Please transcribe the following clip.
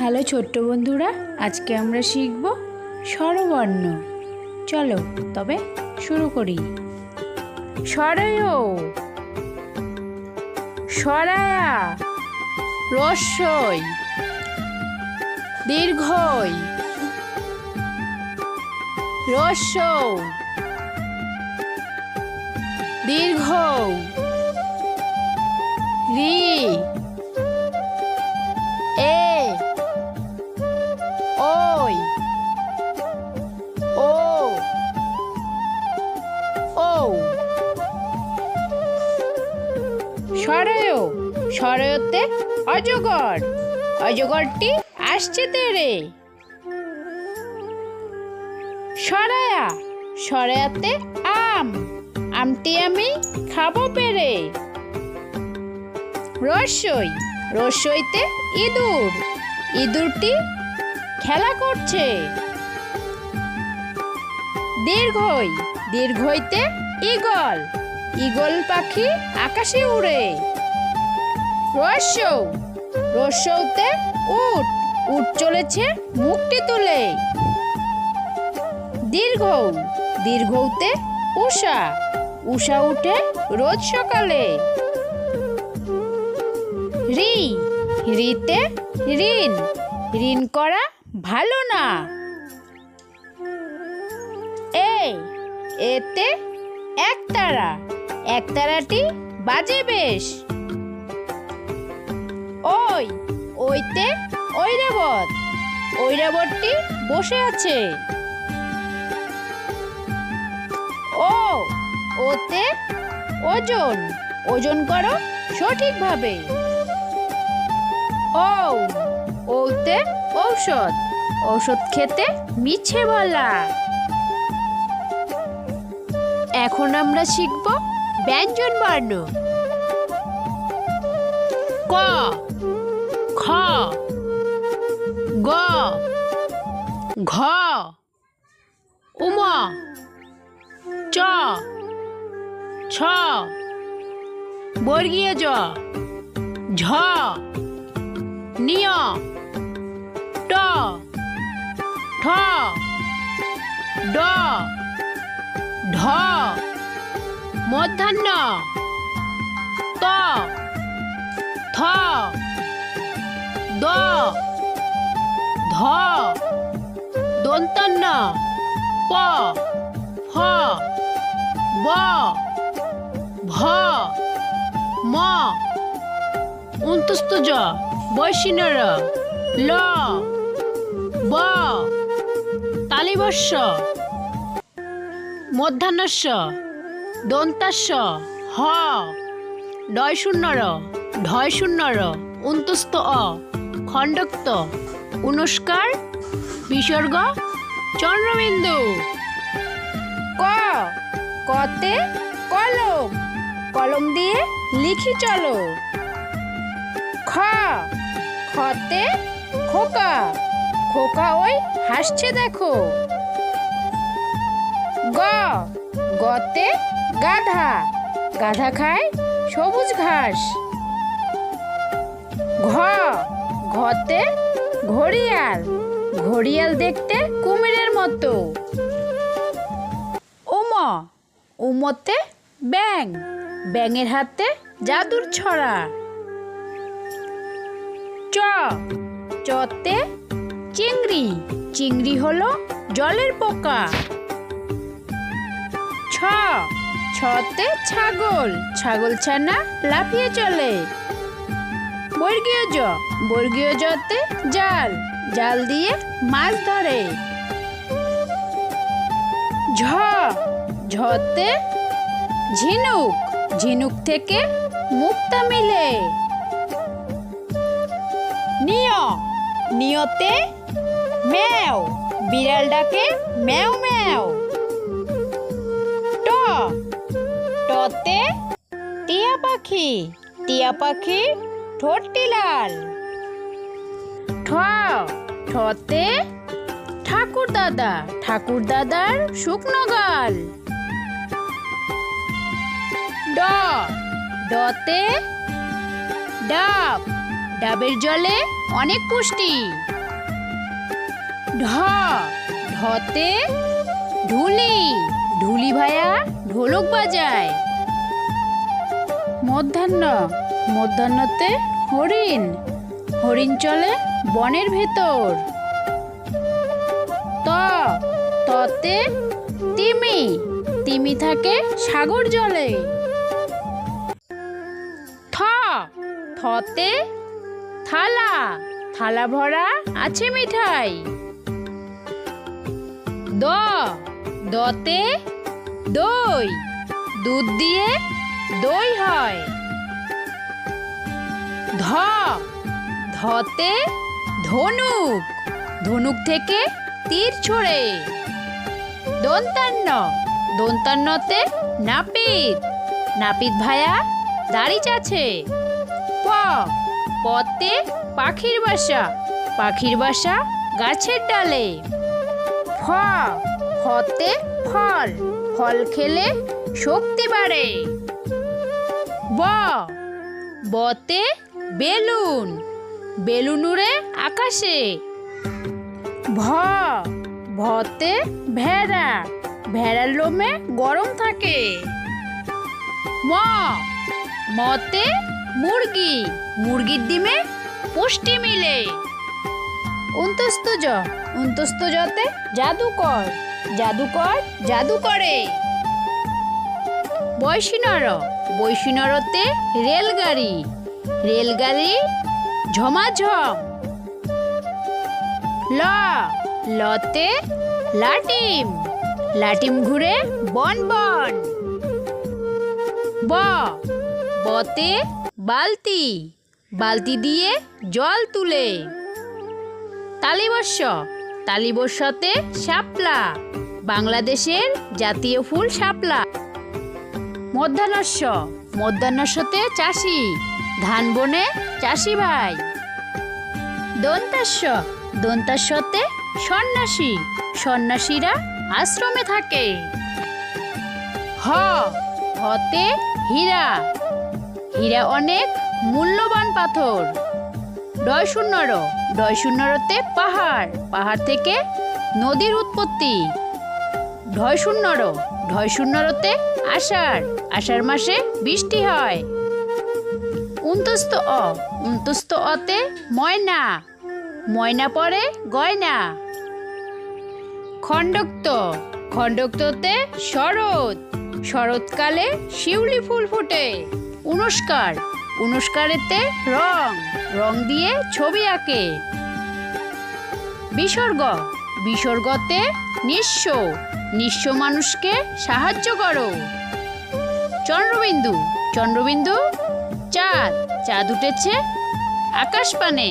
Hello ছোট্ট বন্ধুরা, আজকে আমরা শিখব স্বরবর্ণ। চলো তবে শুরু করি। স্বরয় সরায়া রস্যই, দীর্ঘই রস্য দীর্ঘ রি সরয়। সরয়তে অজগর। অজগরটি আসছে তেরে। সরায়া, সরায়াতে আম। আমটি আমি খাব পেরে। রসই, রসইতে ইঁদুর। ইঁদুরটি খেলা করছে। দীর্ঘই, দীর্ঘইতে ঈগল। ঈগল পাখি আকাশে উড়ে। রস্যৌ রস্যৌতে উট উট চলেছে মুখটি তুলে। দীর্ঘ, দীর্ঘতে উষা উষা উঠে রোজ সকালে। রি, রিতে ঋণ ঋণ করা ভালো না। এ, এতে একতারা একতারাটি বাজে বেশ। ওই, ওইতে ঐরাবত। ঐরাবতটি বসে আছে। ও, ওতে ওজন। ওজন করো সঠিকভাবে। ও, ওতে ঔষধ। ঔষধ খেতে মিছে বলা। এখন আমরা শিখব ব্যঞ্জন বর্ণ। ক। খ। গ। ঘ। উম। চ। ছ। বর্গীয় জ। ঝ। নিয় ট। ঠ। ড। ঢ। মধ্যাহ্ন। ত। থ। দ। ধ। দন্তন্য। প। ফ। ব। ভ। ম। উন্তস্ত জ। বৈশিনর ল। ব। তালিবস্য মধ্যাহ্নস্য। দন্তাস্য, হ। ডয় শূন্যর ঢয় শূন্যর উন্তস্ত অ। খণ্ডক্ত, উনস্কার, বিসর্গ, চন্দ্রবিন্দু। ক, কতে কলম কলম দিয়ে লিখি চলো। খ, খতে খোকা খোকা ওই হাসছে দেখো। গ, গতে গাধা। গাধা খায় সবুজ ঘাস। ঘ ঘতে ঘড়িয়াল। ঘড়িয়াল দেখতে কুমিরের মতো। উম, উমতে ব্যাং ব্যাঙের হাতে জাদুর ছড়া। চ, চতে চিংড়ি। চিংড়ি হলো জলের পোকা। ছ ছতে ছাগল। ছাগল ছানা লাফিয়ে চলে। বর্গীয় জ। বর্গীয় জতে জাল। জাল দিয়ে মাছ ধরে। ঝ। ঝতে ঝিনুক। ঝিনুক থেকে মুক্তা মিলে। নিয়। নিয়তে ম্যাও। বিড়াল ডাকে ম্যাও ম্যাও। টতে টিয়া পাখি। টিয়া পাখি ঠোঁটটি লাল। ঠ ঠতে ঠাকুর দাদা। ঠাকুর দাদার শুকনো গাল। ড, ডতে ডাব। ডাবের জলে অনেক পুষ্টি। ঢ, ঢতে ঢুলি। ঢুলি ভাইয়া ঢোলক বাজায়। মধ্যাহ্ন। মধ্যাহ্নতে হরিণ। হরিণ চলে বনের ভেতর। ত, ততে তিমি। তিমি থাকে সাগর জলে। থ, থতে থালা। থালা ভরা আছে মিঠাই। দ, দতে দই। দুধ দিয়ে দই হয়। ধ। ধতে ধনুক। ধনুক থেকে তীর ছোড়ে। দন্তান্ন। দন্তান্নতে নাপিত। নাপিত ভায়া দাড়ি চাছে। প। পতে পাখির বাসা। পাখির বাসা গাছের ডালে। ফ। ফতে ফল। ফল খেলে শক্তি বাড়ে। ব। বতে বেলুন। বেলুন উড়ে আকাশে। ভ। ভতে ভেড়া। ভেড়ার লোমে গরম থাকে। ম। মতে মুরগি। মুরগির ডিমে পুষ্টি মিলে। উন্তস্ত জ। উন্তস্ত জাদুকর। জাদুকর জাদু করে। বৈশিনর বৈশিনরতে রেলগাড়ি। রেলগাড়ি ঝমাঝম। ল, লতে লাটিম। লাটিম ঘুরে বন বন। ব, বতে বালতি। বালতি দিয়ে জল তুলে। তালিবর্ষ, তালিবর্ষতে শাপলা। বাংলাদেশের জাতীয় ফুল শাপলা। মধ্যাহ্নস্য। মধ্যাহ্নস্যতে চাষি। ধান বনে চাষি ভাই। দন্তাস্য। দন্তাস্যতে সন্ন্যাসী। সন্ন্যাসীরা আশ্রমে থাকে। হ। হতে হীরা। হীরা অনেক মূল্যবান পাথর। ডয় শূন্যর ডয় শূন্যরতে পাহাড়। পাহাড় থেকে নদীর উৎপত্তি। ঢয় শূন্যর ঢয় শূন্যরতে আষাঢ় আষাঢ় মাসে বৃষ্টি হয়। উন্তস্ত অ উন্তস্ত অতে ময়না ময়না পরে গয়না। খণ্ডক্ত, খণ্ডক্ততে শরৎ, শরৎকালে শিউলি ফুল ফোটে। উনস্কার, উনস্কারেতে রং রং দিয়ে ছবি আঁকে। বিসর্গ, বিসর্গতে নিঃস্ব। নিঃস্ব মানুষকে সাহায্য করো। চন্দ্রবিন্দু চন্দ্রবিন্দু চাঁদ চাঁদ উঠেছে আকাশ পানে।